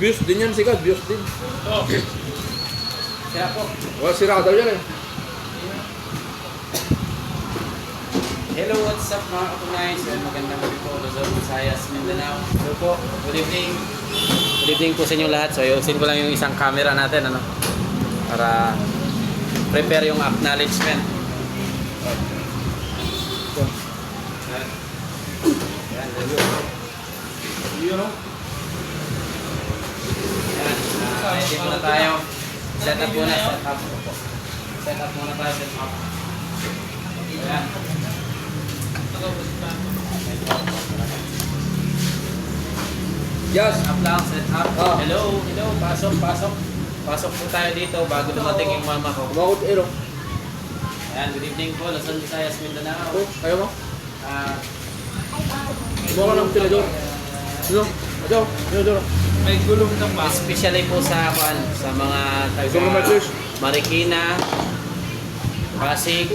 views din yan, sikat. Views din. Oh. Kaya po. Wala sira daw yan eh. Hello, what's up mga katunay? So, magandang gabi po, Luzon, Visayas, Mindanao. Hello po, good evening. Good evening po sa inyo lahat. So, ayusin ko lang yung isang camera natin, ano? Para prepare yung acknowledgement. Yan. Yan, review. Review, no? Yan, ah, ready muna tayo. Set up muna, set up. Set up muna tayo, set up. Ayan. Yes. Up lang, set up. Ah. Hello, hello, pasok, pasok. Pasok po tayo dito bago dumating yung mama ko. Kumakot ero. Ayan, good evening po, Luzon, Visayas, Mindanao. Ako, ayaw mo? Ah, Kumawa ng tinador. Ano? Ayaw, tinador. May gulong ng ba? especially po sa kuan sa mga taga? Marikina, Pasig,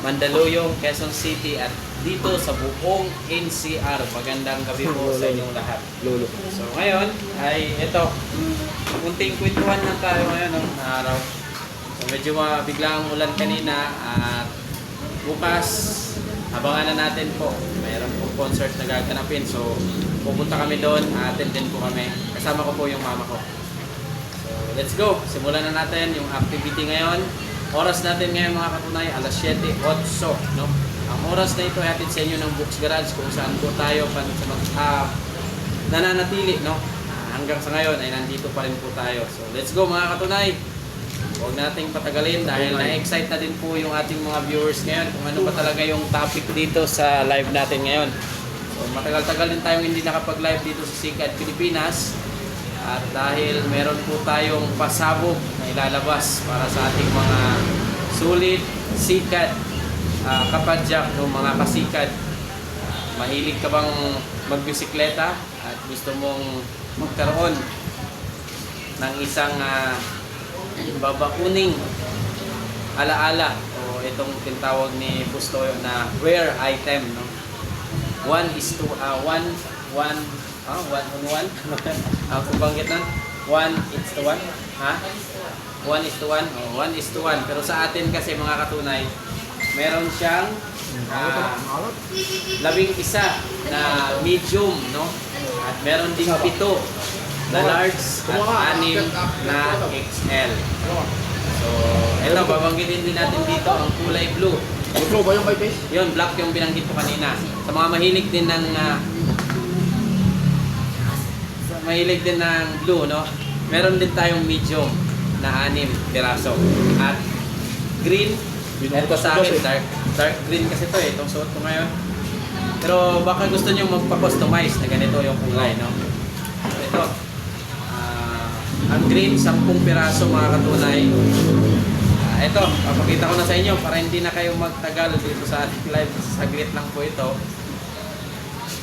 Mandaluyong, Quezon City at dito sa buong NCR. Magandang gabi po sa inyong lahat. Lolo. So ngayon ay ito, kunting kwentuhan lang tayo ngayon no, na araw. So medyo mabigla ang ulan kanina at bukas abangan na natin po. Mayroon po concert na gaganapin. So pupunta kami doon, attend din po kami. Kasama ko po yung mama ko. So let's go. Simulan na natin yung activity ngayon. Oras natin ngayon mga katunay, alas 7.08, no? Ang oras na ito hatid sa inyo ng Books Garage kung saan po tayo pan sa mag, ah, nananatili, no? Ah, Hanggang sa ngayon ay nandito pa rin po tayo. So let's go mga katunay. Huwag nating patagalin dahil na-excite na din po yung ating mga viewers ngayon kung ano ba talaga yung topic dito sa live natin ngayon. So matagal-tagal din tayong hindi nakapag-live dito sa Sikat Pilipinas. At dahil meron po tayong pasabog na ilalabas para sa ating mga sulit, sikat, uh, kapadyak, no, mga kasikat. Ah, mahilig ka bang magbisikleta at gusto mong magkaroon ng isang uh, babakuning alaala o itong tinatawag ni Bustoyo na rare item no one is to uh, one one ah one on one? Ang uh, banggit nun one is to one ha? One is to one? Oh, one is to one. Pero sa atin kasi mga katunay meron siyang ah, labing isa na medium no? At meron ding pito na large at anim na XL so ito babanggitin din natin dito ang kulay blue Gusto ba yung Face? yun, black yung binanggit ko kanina. Sa mga mahilig din ng ah, sa mahilig din ng blue, no? Meron din tayong medium na anim piraso. At green, ito sa akin, dark, dark green kasi to eh, itong suot ko ngayon. Pero baka gusto nyo magpa-customize na ganito yung kulay, no? Ito, ah, ang green, 10 piraso mga katunay. Ito, papakita ko na sa inyo para hindi na kayo magtagal dito sa ating live. Saglit lang po ito.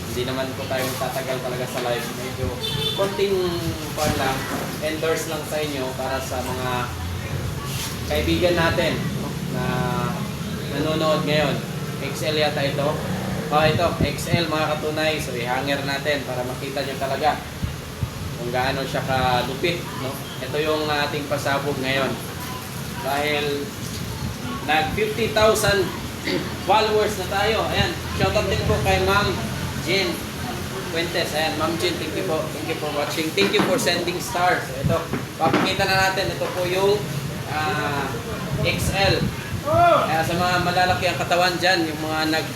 Hindi naman po tayo tatagal talaga sa live. Medyo konting pan lang, endorse lang sa inyo para sa mga kaibigan natin na nanonood ngayon. XL yata ito. Oh, ito, XL mga katunay. So, i-hanger natin para makita nyo talaga kung gaano siya kalupit. No? Ito yung ating pasabog ngayon dahil nag 50,000 followers na tayo. Ayan, shoutout din po kay Ma'am Jen Fuentes. Ayan, Ma'am Jen, thank you po. Thank you for watching. Thank you for sending stars. Ito, papakita na natin. Ito po yung ah, XL. Kaya sa mga malalaki ang katawan dyan, yung mga nag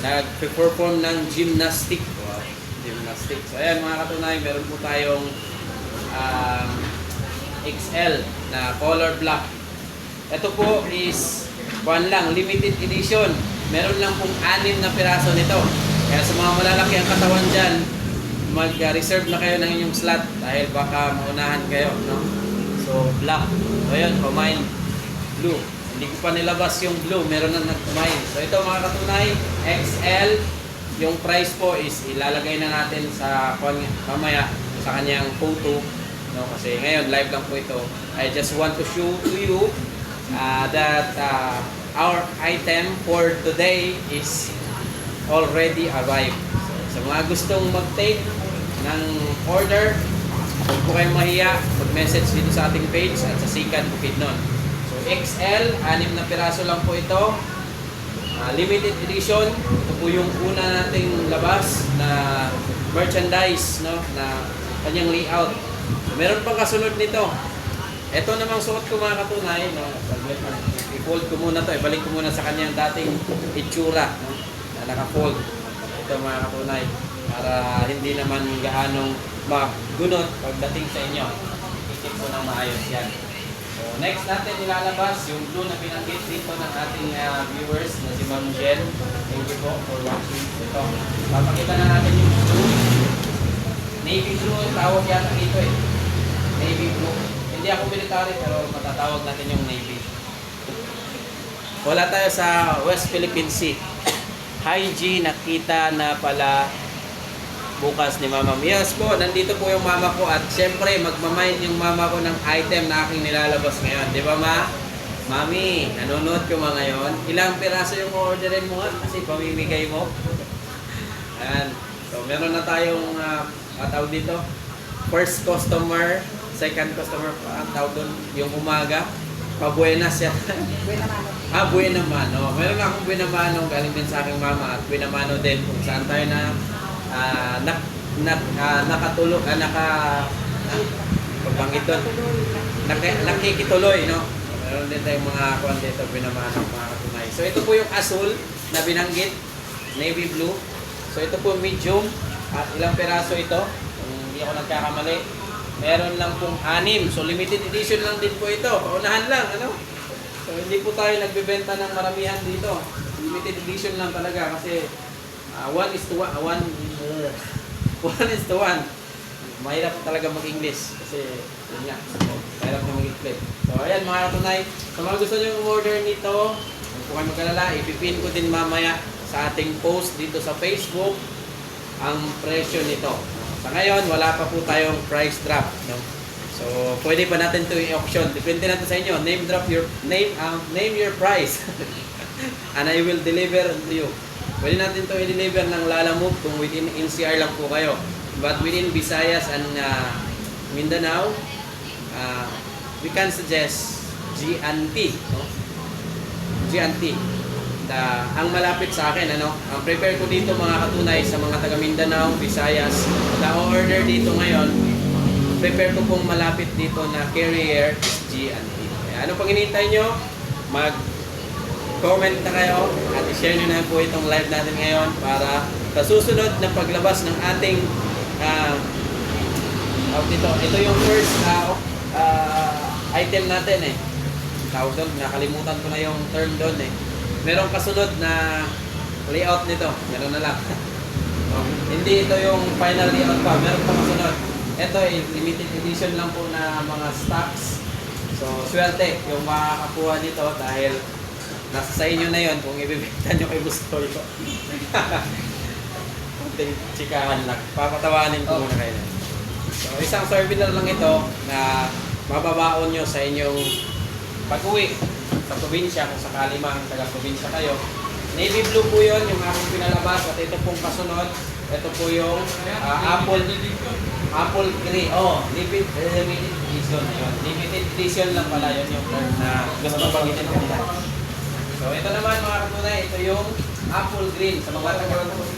nag-perform ng gymnastic. Wow, gymnastic. So ayan mga katunay, meron po tayong um, XL na color black. Ito po is one lang, limited edition. Meron lang pong anim na piraso nito. Kaya sa mga malalaki ang katawan dyan, mag-reserve na kayo ng inyong slot dahil baka maunahan kayo. No? So, black. So, yun, combine blue. Hindi ko pa nilabas yung blue, meron na nag-combine. So, ito mga katunay, XL. Yung price po is ilalagay na natin sa mamaya sa kanyang photo no kasi ngayon live lang po ito I just want to show to you uh, that uh, our item for today is already arrived so, sa mga gustong mag-take ng order Huwag po kayong mahiya, mag-message dito sa ating page at sa Sikan Bukidnon. So XL, anim na piraso lang po ito. Ah, limited edition. Ito po yung una nating labas na merchandise, no? Na kanyang layout. Meron pang kasunod nito. Ito namang suot ko mga katunay, no? I-fold ko muna to, ibalik ko muna sa kanyang dating itsura, no? Na naka-fold. Ito mga katunay, para hindi naman gaanong magunot pagdating sa inyo. Ikit ko ng maayos yan. So next natin ilalabas yung blue na binanggit dito ng ating ah, viewers na si Ma'am Jen. Thank you po for watching ito. Papakita na natin yung blue. Navy blue tawag yata dito eh. Navy blue. Hindi ako military pero matatawag natin yung Navy. Wala tayo sa West Philippine Sea. Hi G, nakita na pala bukas ni Mama. Yes po, nandito po yung mama ko at syempre magmamind yung mama ko ng item na aking nilalabas ngayon. Di ba ma? Mami, nanonood ko mga ngayon. Ilang piraso yung orderin mo kasi pamimigay mo. Ayan. So meron na tayong uh, tawag dito. First customer, second customer pa ang tawag doon yung umaga. Pabuenas yan. Buena mano. Ah, Buena Mano. Meron na akong Buena Mano galing din sa aking mama at Buena Mano din kung saan tayo na ah, nak, nak, ah, nakatulog, ah, naka, pagbanggit doon, nak, nakikituloy, no? Meron din tayong mga kuwan dito, Buena Mano, mga katunay. So ito po yung asul na binanggit, navy blue. So ito po medium, at ilang peraso ito, kung hindi ako nagkakamali. Meron lang pong anim, so limited edition lang din po ito. Paunahan lang, ano? So hindi po tayo nagbebenta ng maramihan dito. Limited edition lang talaga kasi ah, one is to one, ah, one, one is to one. Mahirap talaga mag-English kasi yun nga, so, mahirap na mag-explain. So ayan mga katunay, sa mga gusto nyo order nito, huwag po kayo magkalala, ipipin ko din mamaya sa ating post dito sa Facebook ang presyo nito. Sa ngayon, wala pa po tayong price drop. No? So, pwede pa natin ito i-auction. Depende natin sa inyo. Name drop your name um, name your price. And I will deliver to you. Pwede natin ito i-deliver ng Lalamove kung within NCR lang po kayo. But within Visayas and uh, Mindanao, uh, we can suggest G&T. No? G&T. Da, ang malapit sa akin, ano, ang prepare ko dito mga katunay sa mga taga Mindanao, Visayas, na order dito ngayon, prepare ko pong malapit dito na carrier. Kaya ano pang hinihintay nyo? Mag comment na kayo at i-share nyo na po itong live natin ngayon para sa susunod na paglabas ng ating ah tawag dito, ito yung first ah, ah, item natin eh. Tawag doon, nakalimutan ko na yung term doon eh. Merong kasunod na layout nito, meron na lang. Oh, hindi ito yung final layout pa, meron pa kasunod. Ito ay limited edition lang po na mga stocks. So, swerte yung makakakuha nito dahil nasa sa inyo na yon kung ibibenta nyo kay Bustoy ko. Kunting chikahan lang. Papatawanin ko muna kayo. So, isang souvenir lang ito na mababaon nyo sa inyong pag-uwi sa probinsya kung sakali mang taga-probinsya kayo. Navy blue po yun, yung aking pinalabas at ito pong kasunod. Ito po yung ah, Apple Apple Grey. Oh, limited, limited edition. Yun. Limited edition lang pala yun yung term na gusto ko banggitin kanina. So ito naman mga katunay, ito yung Apple Green sa mga taga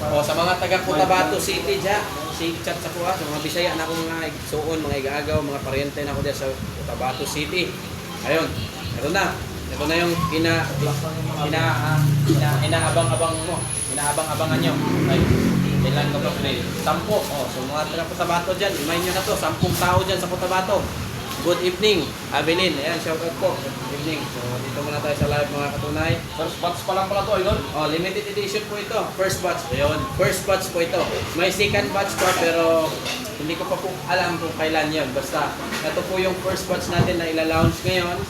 oh, sa mga taga Cotabato City dya. Si chat sa kuha, sa mga Bisaya na akong mga suon, mga igaagaw, mga paryente na ako dyan sa Cotabato City. Ayun, ito na. Ito na yung ina ina ina inaabang-abang mo. Inaabang-abangan nyo. Ay, ilan ka ba grade? Sampo. Oh, so mga taga Cotabato dyan, imayin nyo na to. Sampung tao dyan sa Cotabato. Good evening, Abilin. Ayan, shout out po. Good evening. So, dito muna tayo sa live mga katunay. First batch pa lang pala to, idol. Oh, limited edition po ito. First batch. Ayun. First batch po ito. May second batch pa pero hindi ko pa po alam kung kailan yun. Basta, ito po yung first batch natin na ila-launch ngayon.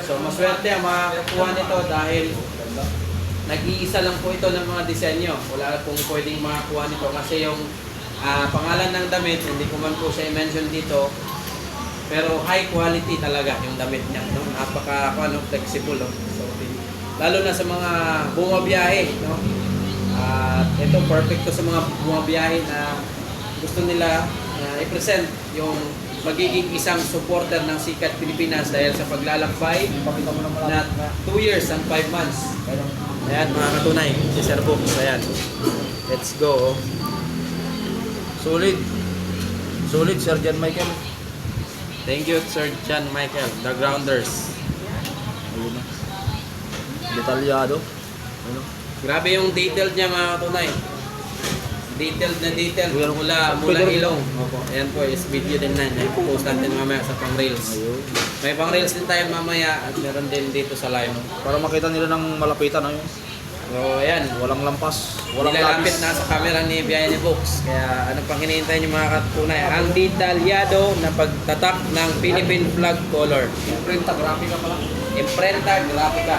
So, maswerte ang makakuha nito dahil nag-iisa lang po ito ng mga disenyo. Wala pong pwedeng makakuha nito kasi yung ah, pangalan ng damit, hindi ko man po siya i-mention dito, pero high quality talaga yung damit niya. No? Napaka ano, flexible. No? So, lalo na sa mga bumabiyahe. No? At ito, perfect to sa mga bumabiyahe na gusto nila na i-present yung magiging isang supporter ng Sikat Pilipinas dahil sa paglalakbay na 2 years and 5 months. Ayan mga katunay, si Sir Books, ayan. Let's go. Solid. Solid, Sir John Michael. Thank you Sir John Michael, the grounders. Ayun na. Detalyado. Grabe yung detailed niya mga katunay. Detailed na detailed mula mula ilong. Opo. Ayan po is video din na niya. Ipopost natin mamaya sa pang reels. May pang reels din tayo mamaya at meron din dito sa live. Para makita nila ng malapitan. Ayun. So ayan, Walang lampas. Walang nilalapit labis. na sa camera ni Biaya ni Books. Kaya ano pang hinihintay niyo mga katunay? Ang detalyado na pagtatak ng Philippine flag color. Imprenta, graphic ka pala. Imprenta Grafica.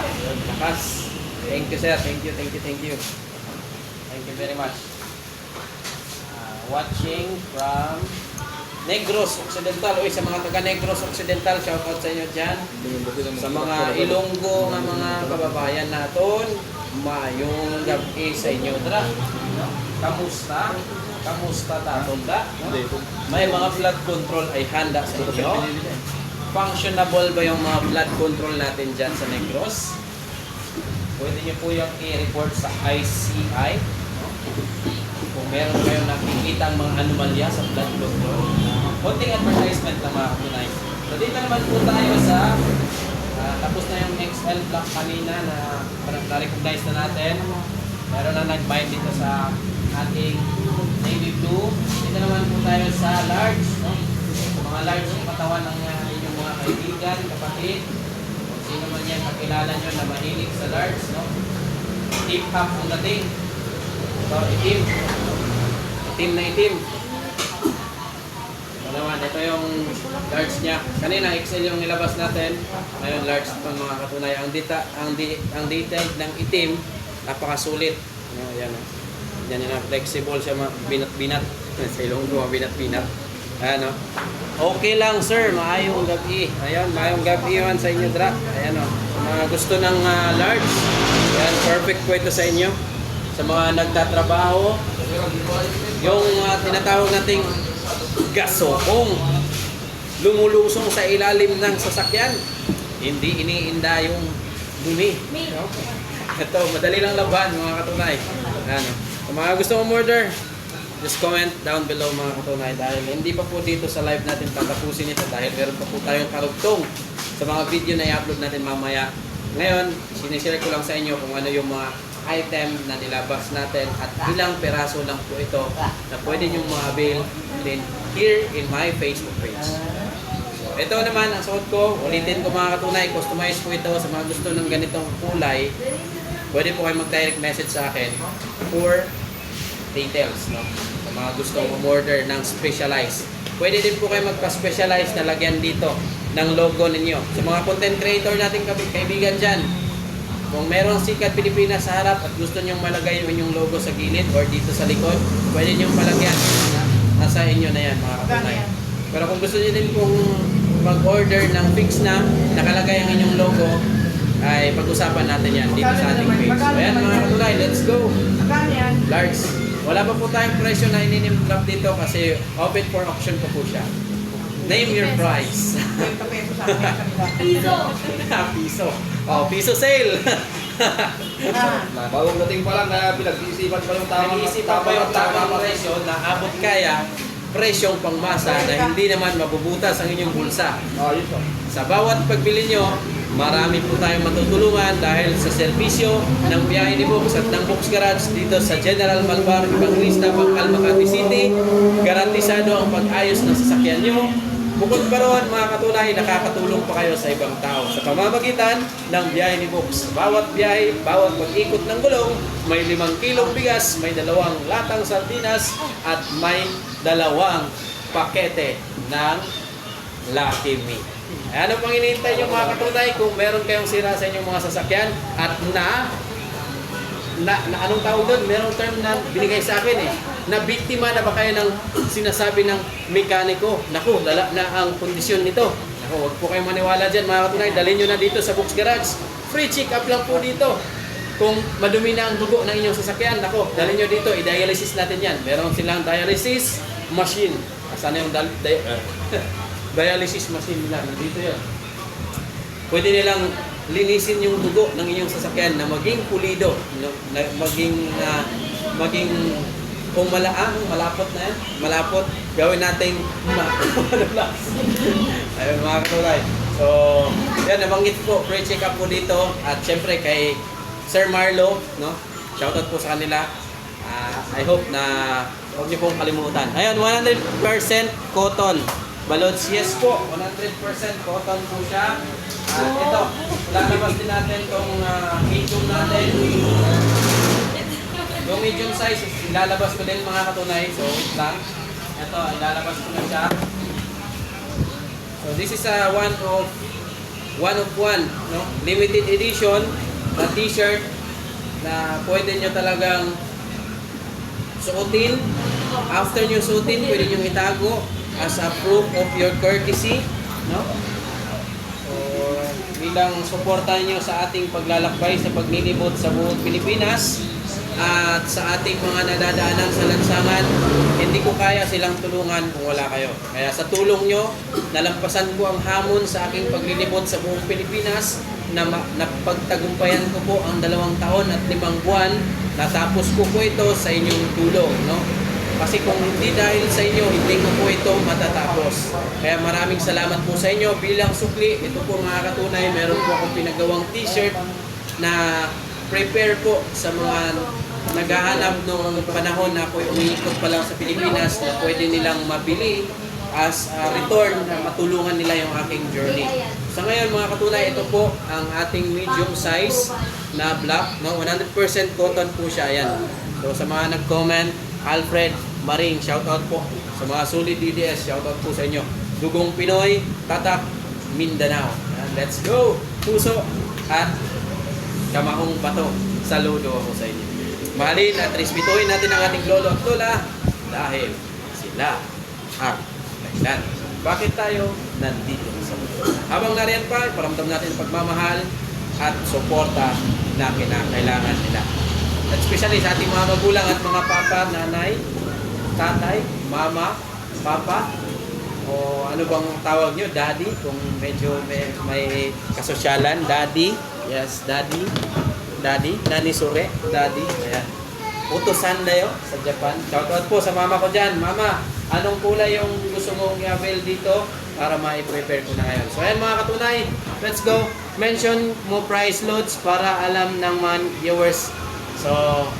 Lakas. Thank you sir. Thank you, thank you, thank you. Thank you very much. Watching from Negros Occidental. Uy, sa mga taga Negros Occidental, shout out sa inyo dyan. Sa mga Ilonggo nga mga kababayan naton, mayong gabi sa inyo dra. No? Kamusta? Kamusta tatong da? No? May mga flood control ay handa sa inyo. Functionable ba yung mga blood control natin dyan sa Negros? Pwede nyo po yung i-report sa ICI. Kung meron kayong nakikita ang mga anomalya sa blood control. Konting advertisement lang mga kapunay. So dito naman po tayo sa ah, tapos na yung XL block kanina na na-recognize na natin. Meron na nag-bind dito sa ating Navy Blue. Dito naman po tayo sa large. No? Mga large yung katawan ng uh, inyong mga kaibigan, kapatid. Kung sino man yan kakilala nyo na mahilig sa large. No? Tip half ang dating. Ito, itim. Itim na itim. Ito naman, ito yung large niya. Kanina, XL yung nilabas natin. Ngayon, large itong mga katunay. Ang, dita, ang, di, ang detail ng itim, napakasulit. Ano, yan, oh. Yun, flexible siya, binat-binat. Sa ilong ko, binat-binat. Ayan, oh. Okay lang, sir. Maayong gabi. Ayan, maayong gabi yun sa inyo, Dra. Ayan, oh. Sa mga gusto ng ah, large, ayan, perfect po ito sa inyo. Sa mga nagtatrabaho, yung ah, tinatawag nating gasokong lumulusong sa ilalim ng sasakyan. Hindi iniinda yung dumi. Ito, madali lang laban mga katunay. Ano, kung mga gusto mo order, just comment down below mga katunay dahil hindi pa po dito sa live natin tatapusin ito dahil meron pa po tayong karugtong sa mga video na i-upload natin mamaya. Ngayon, sinishare ko lang sa inyo kung ano yung mga item na nilabas natin at ilang peraso lang po ito na pwede nyo ma-avail din here in my Facebook page. So, ito naman ang suot ko. Ulitin ko mga katunay. Customize ko ito sa mga gusto ng ganitong kulay. Pwede po kayo mag-direct message sa akin for details. No? Sa mga gusto umorder ng specialized. Pwede din po kayo magpa-specialize na lagyan dito ng logo ninyo. Sa mga content creator natin kaibigan dyan, kung merong sikat Pilipinas sa harap at gusto nyong malagay yung inyong logo sa gilid or dito sa likod, pwede nyong palagyan. Nasa inyo na yan mga katunay. Pero kung gusto niyo din pong mag-order ng fix na nakalagay ang inyong logo, ay pag-usapan natin yan dito sa ating page. So ayan mga katunay, let's go! Large. Wala pa po tayong presyo na ininimplap dito kasi open for auction pa po siya. Name your price. 20 pesos sa akin kanila. Piso. piso. Oh, piso sale. Ah, Bagong dating pa lang na pinag-iisipan pa yung tamang Nag-iisipan pa yung tamang presyo na abot kaya presyong pangmasa na hindi naman mabubutas ang inyong bulsa. Ayos ah. Sa bawat pagbili nyo, marami po tayong matutulungan dahil sa serbisyo ng biyahe ni Books at ng Books Garage dito sa General Malbar, Evangelista, Bangkal, Makati City. Garantisado ang pag-ayos ng sasakyan nyo. Bukod pa roon, mga katulay, nakakatulong pa kayo sa ibang tao sa pamamagitan ng biyahe ni Books. Bawat biyahe, bawat pag-ikot ng gulong, may limang kilong bigas, may dalawang latang sardinas, at may dalawang pakete ng Lucky Me. Ano pang hinihintay nyo mga katunay kung meron kayong sira sa inyong mga sasakyan at na na, na anong tawag doon? Merong term na binigay sa akin eh. Na biktima na ba kayo ng sinasabi ng mekaniko? Naku, lala na ang kondisyon nito. Naku, huwag po kayong maniwala dyan mga katunay. Dalhin nyo na dito sa Books Garage. Free check up lang po dito. Kung madumi na ang dugo ng inyong sasakyan, nako, dalhin nyo dito, i-dialysis natin yan. Meron silang dialysis machine. Sana yung dal- di- dialysis machine nila. Nandito yan. Pwede nilang linisin yung dugo ng inyong sasakyan na maging pulido, na maging ah, maging kung malaan, malapot na yan, malapot, gawin natin ma- Ayun mga katulay. So, yan, nabanggit ko, pre-check up po dito. At syempre kay Sir Marlo, no? Shoutout po sa kanila. Ah, I hope na huwag niyo pong kalimutan. Ayun, 100% cotton. Balods, yes po. 100% cotton po siya. At ito, lalabas din natin itong uh, medium natin. Yung medium size, ilalabas ko din mga katunay. So, lang. Ito, ilalabas ko na siya. So, this is a one of one of one, no? Limited edition na t-shirt na pwede nyo talagang suotin. After nyo suotin, pwede nyo itago as a proof of your courtesy, no? Bilang suporta nyo sa ating paglalakbay sa paglilibot sa buong Pilipinas at sa ating mga nadadaanan sa lansangan, hindi ko kaya silang tulungan kung wala kayo. Kaya sa tulong nyo, nalampasan ko ang hamon sa aking paglilibot sa buong Pilipinas na napagtagumpayan ko po ang dalawang taon at limang buwan. Natapos ko po ito sa inyong tulong. No? Kasi kung hindi dahil sa inyo, hindi ko po ito matatapos. Kaya maraming salamat po sa inyo bilang sukli. Ito po mga katunay, meron po akong pinagawang t-shirt na prepare po sa mga naghahanap nung panahon na ako umiikot pa lang sa Pilipinas na pwede nilang mabili as a return na matulungan nila yung aking journey. Sa ngayon mga katunay, ito po ang ating medium size na black. No? 100% cotton po siya. Yan. So sa mga nag-comment, Alfred Maring, shoutout po. Sa mga solid DDS, shoutout po sa inyo. Dugong Pinoy, Tatak, Mindanao. Let's go! Puso at kamahong bato. Saludo ako sa inyo. Mahalin at respetuhin natin ang ating lolo at lola dahil sila ang dahilan. Bakit tayo nandito sa mundo? Habang nariyan pa, paramdam natin pagmamahal at suporta na kinakailangan nila. Especially sa ating mga magulang at mga papa, nanay, tatay, mama, papa, o ano bang tawag nyo, daddy, kung medyo may, may kasosyalan, daddy, yes, daddy, daddy, nani sure, daddy, ayan. Utosan na yun sa Japan. Shoutout po sa mama ko dyan. Mama, anong kulay yung gusto mong i-avail dito para ma-prepare ko na ngayon. So ayan mga katunay, let's go. Mention mo price loads para alam ng mga viewers. So,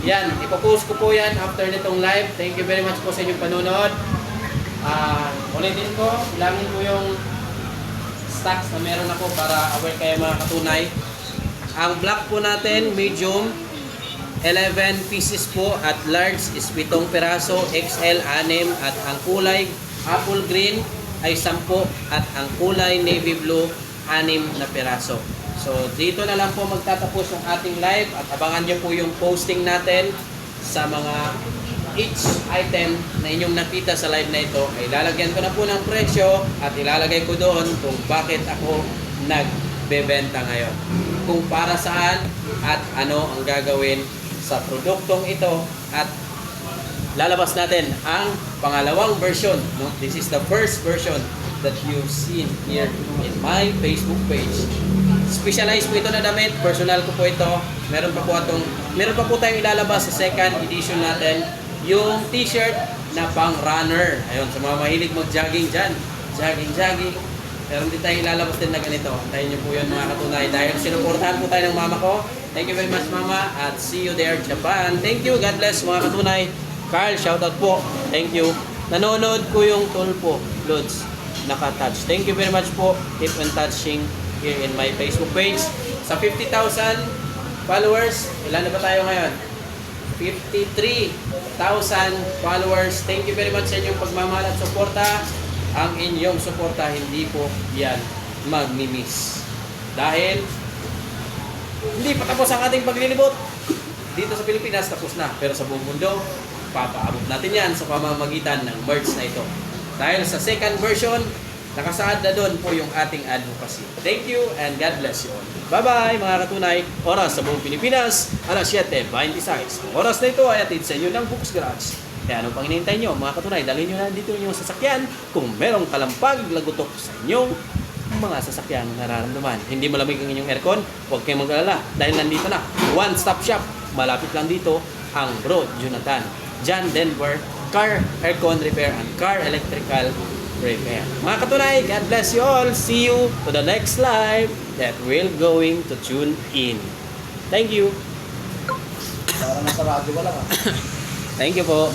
yan, ipopost ko po yan after nitong live. Thank you very much po sa inyong panunod. Ah, ulitin ko, ilangin ko yung stocks na meron ako para aware kayo mga katunay. Ang black po natin, medium, 11 pieces po at large is 7 peraso, XL 6 at ang kulay apple green ay 10 at ang kulay navy blue 6 na peraso. So dito na lang po magtatapos yung ating live at abangan nyo po yung posting natin sa mga each item na inyong nakita sa live na ito ay lalagyan ko na po ng presyo at ilalagay ko doon kung bakit ako nagbebenta ngayon. Kung para saan at ano ang gagawin sa produktong ito at lalabas natin ang pangalawang version. No? This is the first version that you've seen here in my Facebook page. Specialized po ito na damit, personal ko po ito. Meron pa po atong, meron pa po tayong ilalabas sa second edition natin, yung t-shirt na pang runner. Ayun, sa mga mahilig mag-jogging dyan. Jogging, jogging. Meron din tayong ilalabas din na ganito. Antayin niyo po yun mga katunay. Dahil sinuportahan po tayo ng mama ko. Thank you very much mama at see you there Japan. Thank you. God bless mga katunay. Carl, shoutout po. Thank you. Nanonood ko yung tulpo, Lods. Naka-touch. Thank you very much po. Keep on touching here in my Facebook page. Sa 50,000 followers, ilan na ba tayo ngayon? 53,000 followers. Thank you very much sa inyong pagmamahal at suporta. Ang inyong suporta, hindi po yan magmi-miss. Dahil hindi pa tapos ang ating paglilibot. Dito sa Pilipinas, tapos na. Pero sa buong mundo, papaabot natin yan sa pamamagitan ng merch na ito. Dahil sa second version, nakasaad na doon po yung ating advocacy. Thank you and God bless you all. Bye-bye mga katunay. Oras sa buong Pilipinas, alas 7.26. Ang oras na ito ay atid sa inyo ng Books Garage. Kaya ano pang hinihintay nyo mga katunay, dalhin nyo na dito yung sasakyan kung merong kalampag, lagutok sa inyong mga sasakyan nararamdaman. Hindi malamig ang inyong aircon, huwag kayong mag-alala dahil nandito na, one-stop shop. Malapit lang dito ang Bro Jonathan. John Denver Car Aircon Repair and Car Electrical Repair. Mga katunay, God bless you all. See you to the next live that we're going to tune in. Thank you. Parang nasa radyo ka lang ah. Thank you po.